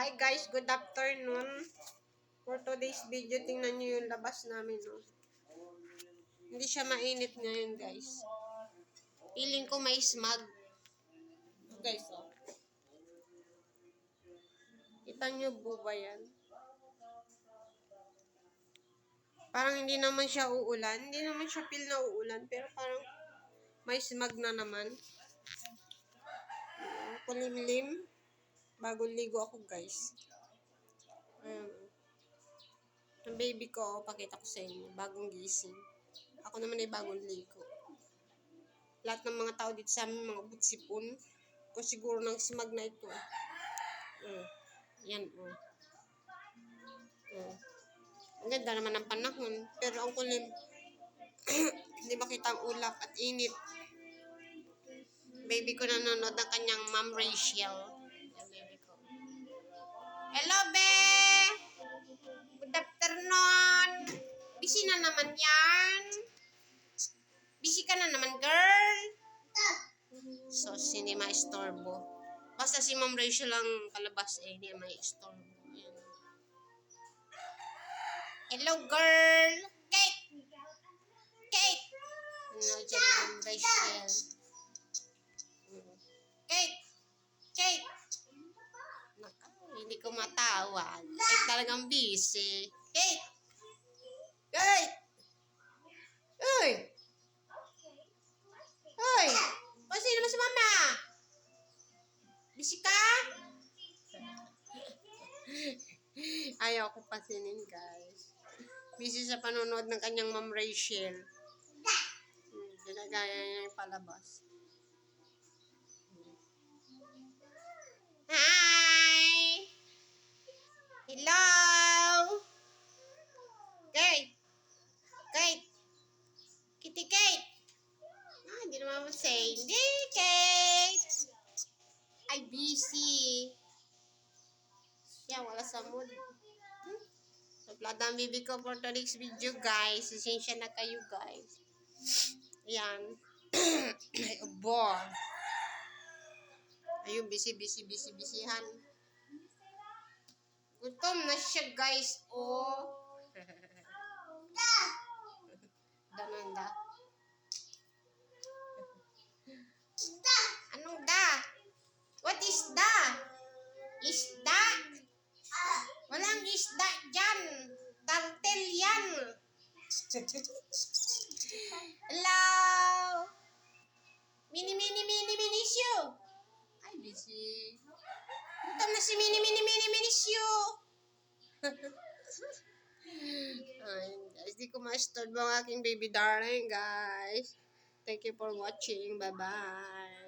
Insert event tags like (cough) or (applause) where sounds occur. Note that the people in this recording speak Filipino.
Hi guys, good afternoon. For today's video, tingnan nyo yung labas namin. No? Hindi siya mainit ngayon guys. Feeling ko may smog. Guys, oh. Kita nyo po ba yan? Parang hindi naman siya uulan. Hindi naman siya feel na uulan. Pero parang may smog na naman. Kulimlim. Bagong ligo ako, guys. Ayan. Ang baby ko, pakita ko sa inyo. Bagong gising. Ako naman ay bagong ligo. Lahat ng mga tao dito sa amin, mga butsipon. Kung siguro ng smog na ito. Uh, yan, oh. Uh. Ang ganda naman ng panahon. Pero ang kulim, hindi (clears throat) makita ang ulap at init. Baby ko nanonood ng kanyang mom Rachel. Busy na naman yan. Busy ka na naman, girl. So, hindi ma-istorbo. Basta si Ma'am Rachel lang kalabas eh, hindi ma-istorbo. Hello, girl! Kate! Kate! Ano dyan Ma'am Rachel? Kate! Kate! Naka, hindi ko matawag. Ay, talagang busy. Kate! Kate! Uy! Uy! Kasi naman si mama? Busy ka? Ayaw ko pasinin, guys. Busy sa panonood ng kanyang ma'am Rachel. Ginagaya niya yung palabas. Hi! Hello! Kate! Kate! Kitty Kate! Mo say. Hindi, Kate! Ay, busy. Yan, wala sa mood. Hmm? Naplada ang bibi ko for today's video, guys. Sisensya na kayo, guys. Yan. (clears throat) Ay, abo. Ayun, busy, busy, busy, busyhan. Gutom na siya, guys. Oh. (laughs) Dananda. Isda? Walang isda dyan. Tartel yan. Hello? Mini, mini, mini, mini show. Ay, busy. Gutom na si mini, mini, mini, mini show. Ayun, guys. Di ko ma-start ang aking baby darling, guys. Thank you for watching. Bye-bye.